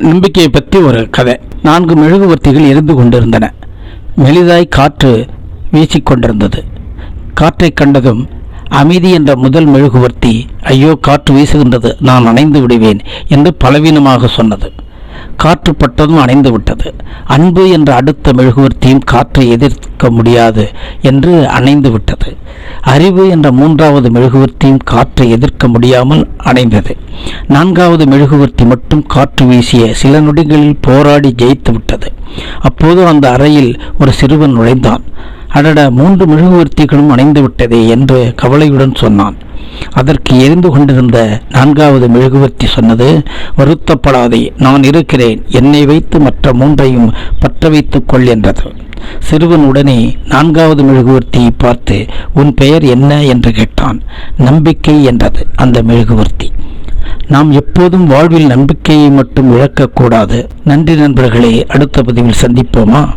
நம்பிக்கையை பற்றி ஒரு கதை. நான்கு மெழுகுவர்த்திகள் எரிந்து கொண்டிருந்தன. மெலிதாய் காற்று வீசிக்கொண்டிருந்தது காற்றைக் கண்டதும் அமைதி என்ற முதல் மெழுகுவர்த்தி ஐயோ காற்று வீசுகின்றது நான் அணைந்து விடுவேன் என்று பலவீனமாக சொன்னது. காற்று பட்டதும் அணைந்து விட்டது. அன்பு என்ற அடுத்த மெழுகுவர்த்தியும் காற்றை எதிர்க்க முடியாது என்று அணைந்து விட்டது. அறிவு என்ற மூன்றாவது மெழுகுவர்த்தியும் காற்றை எதிர்க்க முடியாமல் அணைந்தது. நான்காவது மெழுகுவர்த்தி மட்டும் காற்று வீசிய சில நொடிகளில் போராடி ஜெயித்து விட்டது. அப்போது அந்த அறையில் ஒரு சிறுவன் நுழைந்தான். அடட மூன்று மெழுகுவர்த்திகளும் அணைந்து விட்டதே என்று கவலையுடன் சொன்னான். அதற்கு எரிந்து கொண்டிருந்த நான்காவது மெழுகுவர்த்தி சொன்னது வருத்தப்படாதே நான் இருக்கிறேன். என்னை வைத்து மற்ற மூன்றையும் பற்ற வைத்துக் கொள் என்றது. சிறுவன் உடனே நான்காவது மெழுகுவர்த்தியை பார்த்து உன் பெயர் என்ன? என்று கேட்டான். நம்பிக்கை என்றது அந்த மெழுகுவர்த்தி. நாம் எப்போதும் வாழ்வில் நம்பிக்கையை மட்டும் இழக்கக்கூடாது. நன்றி நண்பர்களே அடுத்த பதிவில் சந்திப்போமா?